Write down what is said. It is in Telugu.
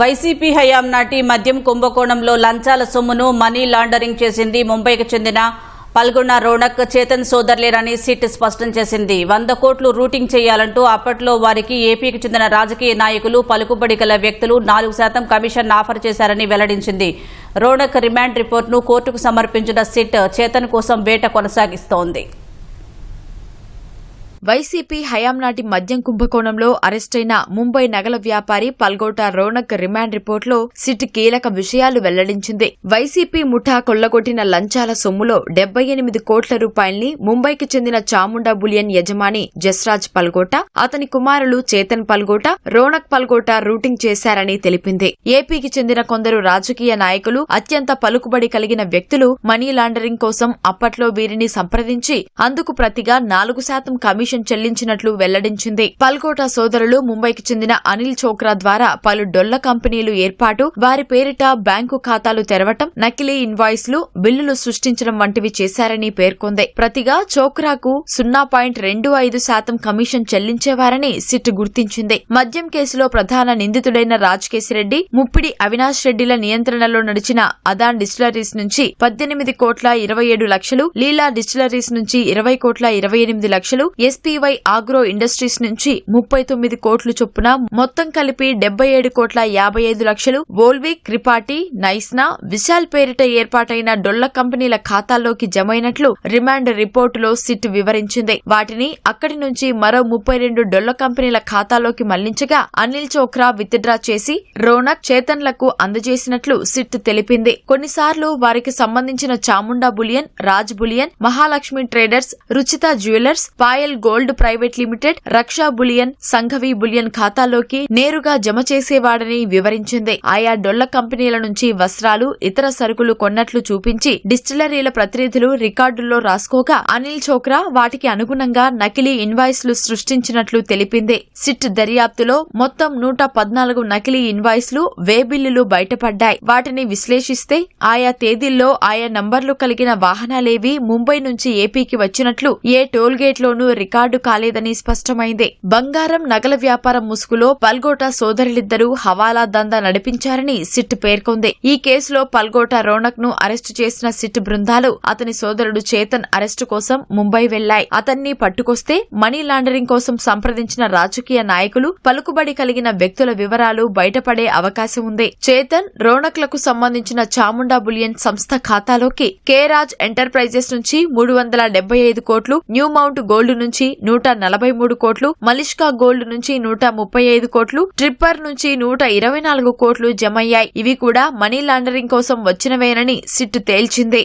వైసీపీ హయాం నాటి మద్యం కుంభకోణంలో లంచాల సొమ్మును మనీ లాండరింగ్ చేసింది ముంబైకి చెందిన పల్గొన్న రోణక్ చేతన్ సోదర్లేనని సిట్ స్పష్టం చేసింది. వంద కోట్లు రూటింగ్ చేయాలంటూ అప్పట్లో వారికి ఏపీకి చెందిన రాజకీయ నాయకులు పలుకుబడి గల వ్యక్తులు నాలుగు శాతం కమిషన్ ఆఫర్ చేశారని వెల్లడించింది. రోణక్ రిమాండ్ రిపోర్టును కోర్టుకు సమర్పించిన సిట్ చేతన్ కోసం వేట కొనసాగిస్తోంది. వైసీపీ హయాం నాటి మద్యం కుంభకోణంలో అరెస్టైన ముంబై నగల వ్యాపారి పల్గోట రోనక్ రిమాండ్ రిపోర్టులో సిట్ కీలక విషయాలు వెల్లడించింది. వైసీపీ ముఠా కొల్లగొట్టిన లంచాల సొమ్ములో డెబ్బై ఎనిమిది కోట్ల రూపాయల్ని ముంబైకి చెందిన చాముండా బులియన్ యజమాని జస్రాజ్ పల్గోట అతని కుమారులు చేతన్ పల్గోట రోనక్ పల్గోట రూటింగ్ చేశారని తెలిపింది. ఏపీకి చెందిన కొందరు రాజకీయ నాయకులు అత్యంత పలుకుబడి కలిగిన వ్యక్తులు మనీ లాండరింగ్ కోసం అప్పట్లో వీరిని సంప్రదించి అందుకు ప్రతిగా నాలుగు శాతం కమిషన్ చెల్లించినట్లు వెల్లడించింది. పల్కోట సోదరులు ముంబైకి చెందిన అనిల్ చోక్రా ద్వారా పలు డొల్ల కంపెనీలు ఏర్పాటు వారి పేరిట బ్యాంకు ఖాతాలు తెరవటం నకిలీ ఇన్వాయిస్లు బిల్లులు సృష్టించడం వంటివి చేశారని పేర్కొంది. ప్రతిగా చోక్రాకు సున్నా పాయింట్ రెండు ఐదు శాతం కమిషన్ చెల్లించేవారని సిట్ గుర్తించింది. మద్యం కేసులో ప్రధాన నిందితుడైన రాజకేశిరెడ్డి ముప్పిడి అవినాష్ రెడ్డిల నియంత్రణలో నడిచిన అదాన్ డిస్టిలరీస్ నుంచి పద్దెనిమిది కోట్ల ఇరవై ఏడు లక్షలు లీలా డిస్టిలరీస్ నుంచి ఇరవై కోట్ల ఇరవై ఎనిమిది లక్షలు ఎస్. ఎస్పీవై ఆగ్రో ఇండస్ట్రీస్ నుంచి ముప్పై తొమ్మిది కోట్లు చొప్పున మొత్తం కలిపి డెబ్బై ఏడు కోట్ల యాభై ఐదు లక్షలు వోల్విక్ క్రిపాటి నైస్నా విశాల్ పేరిట ఏర్పాటైన డొల్ల కంపెనీల ఖాతాల్లోకి జమైనట్లు రిమాండ్ రిపోర్టులో సిట్ వివరించింది. వాటిని అక్కడి నుంచి మరో ముప్పై రెండు డొల్ల కంపెనీల ఖాతాలోకి మళ్ళించగా అనిల్ చోక్రా విత్డ్రా చేసి రోనక్ చేతన్లకు అందజేసినట్లు సిట్ తెలిపింది. కొన్నిసార్లు వారికి సంబంధించిన Chamunda bullion Raj bullion Mahalakshmi traders Ruchita jewellers Payal go gold private limited Raksha bullion Sanghavi bullion ఖాతాలోకి నేరుగా జమ చేసేవాడని వివరించింది. ఆయా డొల్ల కంపెనీల నుంచి వస్త్రాలు ఇతర సరుకులు కొన్నట్లు చూపించి డిస్టిలరీల ప్రతినిధులు రికార్డుల్లో రాసుకోగా అనిల్ చోక్రా వాటికి అనుగుణంగా నకిలీ ఇన్వాయిస్లు సృష్టించినట్లు తెలిపింది. సిట్ దర్యాప్తులో మొత్తం నూట పద్నాలుగు నకిలీ ఇన్వాయిస్లు వే బిల్లులు బయటపడ్డాయి. వాటిని విశ్లేషిస్తే ఆయా తేదీల్లో ఆయా నంబర్లు కలిగిన వాహనాలేవి ముంబై నుంచి ఏపీకి వచ్చినట్లు ఏ టోల్ గేట్ లోనూ రికార్డు కాలేదని స్పష్టమైంది. బంగారం నగల వ్యాపారం ముసుగులో పల్గోటా సోదరులిద్దరూ హవాలా దందా నడిపించారని సిట్ పేర్కొంది. ఈ కేసులో పల్గోటా రోనక్ను అరెస్టు చేసిన సిట్ బృందాలు అతని సోదరుడు చేతన్ అరెస్టు కోసం ముంబై వెళ్ళాయి అతన్ని పట్టుకొస్తే మనీ లాండరింగ్ కోసం సంప్రదించిన రాజకీయ నాయకులు పలుకుబడి కలిగిన వ్యక్తుల వివరాలు బయటపడే అవకాశం ఉంది. చేతన్ రోనక్లకు సంబంధించిన చాముండా బులియన్ సంస్థ ఖాతాలోకి కేరాజ్ ఎంటర్ప్రైజెస్ నుంచి మూడు వందల డెబ్బై ఐదు కోట్లు న్యూ మౌంట్ గోల్డ్ నుంచి నూట నలభై మూడు కోట్లు మలిష్కా గోల్డ్ నుంచి నూట ముప్పై ఐదు కోట్లు ట్రిప్పర్ నుంచి నూట ఇరవై నాలుగు కోట్లు జమయ్యాయి. ఇవి కూడా మనీ లాండరింగ్ కోసం వచ్చినవేనని సిట్ తేల్చింది.